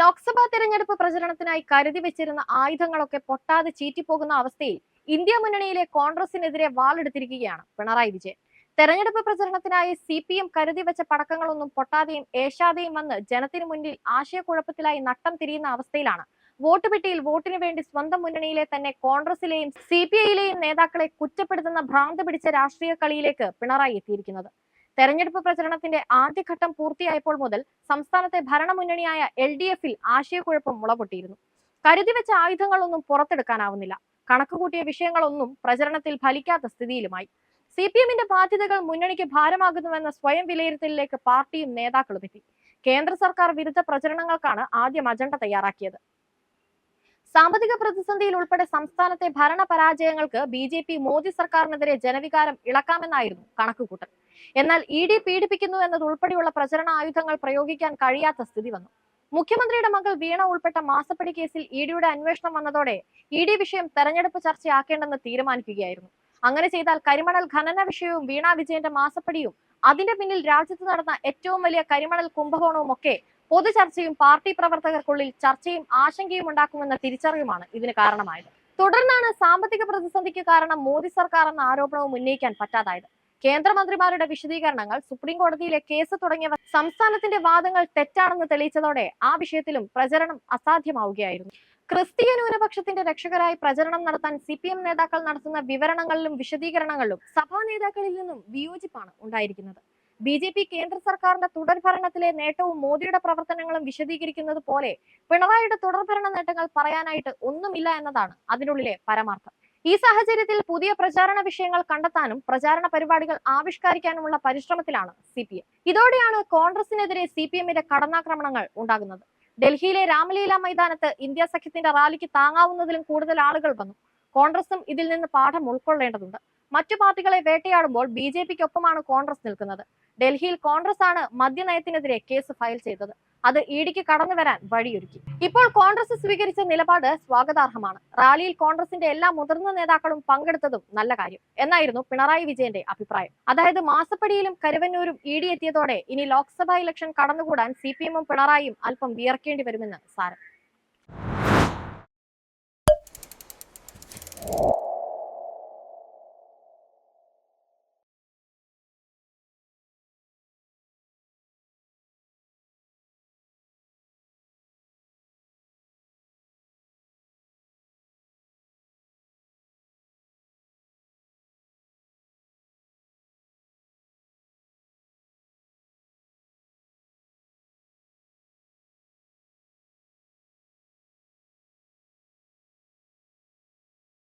ലോക്സഭാ തെരഞ്ഞെടുപ്പ് പ്രചരണത്തിനായി കരുതി വെച്ചിരുന്ന ആയുധങ്ങളൊക്കെ പൊട്ടാതെ ചീറ്റിപ്പോകുന്ന അവസ്ഥയിൽ ഇന്ത്യ മുന്നണിയിലെ കോൺഗ്രസിനെതിരെ വാളെടുത്തിരിക്കുകയാണ് പിണറായി വിജയൻ. തെരഞ്ഞെടുപ്പ് പ്രചരണത്തിനായി സി പി എം കരുതി വെച്ച പടക്കങ്ങളൊന്നും പൊട്ടാതെയും ഏഷാതെയും വന്ന് ജനത്തിന് മുന്നിൽ ആശയക്കുഴപ്പത്തിലായി നട്ടം തിരിയുന്ന അവസ്ഥയിലാണ്. വോട്ട് പെട്ടിയിൽ വോട്ടിന് വേണ്ടി സ്വന്തം മുന്നണിയിലെ തന്നെ കോൺഗ്രസിലെയും സി പി ഐയിലെയും നേതാക്കളെ കുറ്റപ്പെടുത്തുന്ന ഭ്രാന്ത് പിടിച്ച രാഷ്ട്രീയ കളിയിലേക്ക് പിണറായി എത്തിയിരിക്കുന്നത്. തെരഞ്ഞെടുപ്പ് പ്രചരണത്തിന്റെ ആദ്യഘട്ടം പൂർത്തിയായപ്പോൾ മുതൽ സംസ്ഥാനത്തെ ഭരണമുന്നണിയായ എൽ ഡി എഫിൽ ആശയക്കുഴപ്പം മുളപൊട്ടിയിരുന്നു. കരുതി വെച്ച ആയുധങ്ങളൊന്നും പുറത്തെടുക്കാനാവുന്നില്ല. കണക്കുകൂട്ടിയ വിഷയങ്ങളൊന്നും പ്രചരണത്തിൽ ഫലിക്കാത്ത സ്ഥിതിയിലുമായി. സി പി എമ്മിന്റെ ബാധ്യതകൾ മുന്നണിക്ക് ഭാരമാകുന്നുവെന്ന സ്വയം വിലയിരുത്തലിലേക്ക് പാർട്ടിയും നേതാക്കളും എത്തി. കേന്ദ്ര സർക്കാർ വിരുദ്ധ പ്രചരണങ്ങൾക്കാണ് ആദ്യം അജണ്ട തയ്യാറാക്കിയത്. സാമ്പത്തിക പ്രതിസന്ധിയിൽ ഉൾപ്പെടെ സംസ്ഥാനത്തെ ഭരണ പരാജയങ്ങൾക്ക് ബി ജെ പി മോദി സർക്കാരിനെതിരെ ജനവികാരം ഇളക്കാമെന്നായിരുന്നു കണക്കുകൂട്ടൽ. എന്നാൽ ഇ ഡി പീഡിപ്പിക്കുന്നു എന്നതുൾപ്പെടെയുള്ള പ്രചരണ ആയുധങ്ങൾ പ്രയോഗിക്കാൻ കഴിയാത്ത സ്ഥിതി വന്നു. മുഖ്യമന്ത്രിയുടെ മകൾ വീണ ഉൾപ്പെട്ട മാസപ്പടി കേസിൽ ഇ ഡിയുടെ അന്വേഷണം വന്നതോടെ ഇ ഡി വിഷയം തെരഞ്ഞെടുപ്പ് ചർച്ചയാക്കേണ്ടെന്ന് തീരുമാനിക്കുകയായിരുന്നു. അങ്ങനെ ചെയ്താൽ കരിമണൽ ഖനന വിഷയവും വീണ വിജയന്റെ മാസപ്പടിയും അതിന്റെ പിന്നിൽ രാജ്യത്ത് നടന്ന ഏറ്റവും വലിയ കരിമണൽ കുംഭകോണവും ഒക്കെ പൊതുചർച്ചയും പാർട്ടി പ്രവർത്തകർക്കുള്ളിൽ ചർച്ചയും ആശങ്കയും ഉണ്ടാക്കുമെന്ന തിരിച്ചറിവുമാണ് ഇതിന് കാരണമായത്. തുടർന്നാണ് സാമ്പത്തിക പ്രതിസന്ധിക്ക് കാരണം മോദി സർക്കാർ എന്ന ആരോപണവും ഉന്നയിക്കാൻ പറ്റാതായത്. കേന്ദ്രമന്ത്രിമാരുടെ വിശദീകരണങ്ങൾ സുപ്രീം കോടതിയിലെ കേസ് തുടങ്ങിയവ സംസ്ഥാനത്തിന്റെ വാദങ്ങൾ തെറ്റാണെന്ന് തെളിയിച്ചതോടെ ആ വിഷയത്തിലും പ്രചരണം അസാധ്യമാവുകയായിരുന്നു. ക്രിസ്തീയ ന്യൂനപക്ഷത്തിന്റെ രക്ഷകരായി പ്രചരണം നടത്താൻ സി പി എം നേതാക്കൾ നടത്തുന്ന വിവരണങ്ങളിലും വിശദീകരണങ്ങളിലും സഭാ നേതാക്കളിൽ നിന്നും വിയോജിപ്പാണ് ഉണ്ടായിരിക്കുന്നത്. ബി ജെ പി കേന്ദ്ര സർക്കാരിന്റെ തുടർ ഭരണത്തിലെ നേട്ടവും മോദിയുടെ പ്രവർത്തനങ്ങളും വിശദീകരിക്കുന്നത് പോലെ പിണറായിയുടെ തുടർഭരണ നേട്ടങ്ങൾ പറയാനായിട്ട് ഒന്നുമില്ല എന്നതാണ് അതിനുള്ളിലെ പരമാർത്ഥം. ഈ സാഹചര്യത്തിൽ പുതിയ പ്രചാരണ വിഷയങ്ങൾ കണ്ടെത്താനും പ്രചാരണ പരിപാടികൾ ആവിഷ്കരിക്കാനുമുള്ള പരിശ്രമത്തിലാണ് സി പി എം. ഇതോടെയാണ് കോൺഗ്രസിനെതിരെ സി പി എമ്മിന്റെ കടന്നാക്രമണങ്ങൾ ഉണ്ടാകുന്നത്. ഡൽഹിയിലെ രാമലീല മൈതാനത്ത് ഇന്ത്യ സഖ്യത്തിന്റെ റാലിക്ക് താങ്ങാവുന്നതിലും കൂടുതൽ ആളുകൾ വന്നു. കോൺഗ്രസും ഇതിൽ നിന്ന് പാഠം ഉൾക്കൊള്ളേണ്ടതുണ്ട്. മറ്റു പാർട്ടികളെ വേട്ടയാടുമ്പോൾ ബി ജെ പിക്കൊപ്പമാണ് കോൺഗ്രസ് നിൽക്കുന്നത്. ഡൽഹിയിൽ കോൺഗ്രസ് ആണ് മദ്യനയത്തിനെതിരെ കേസ് ഫയൽ ചെയ്തത്. അത് ഇഡിക്ക് കടന്നു വരാൻ വഴിയൊരുക്കി. ഇപ്പോൾ കോൺഗ്രസ് സ്വീകരിച്ച നിലപാട് സ്വാഗതാർഹമാണ്. റാലിയിൽ കോൺഗ്രസിന്റെ എല്ലാ മുതിർന്ന നേതാക്കളും പങ്കെടുത്തതും നല്ല കാര്യം. എന്നായിരുന്നു പിണറായി വിജയന്റെ അഭിപ്രായം. അതായത് മാസപ്പടിയിലും കരുവന്നൂരും ഇ ഡി എത്തിയതോടെ ഇനി ലോക്സഭാ ഇലക്ഷൻ കടന്നുകൂടാൻ സി പി എമ്മും പിണറായിയും അല്പം വിയർക്കേണ്ടി വരുമെന്ന് സാരം.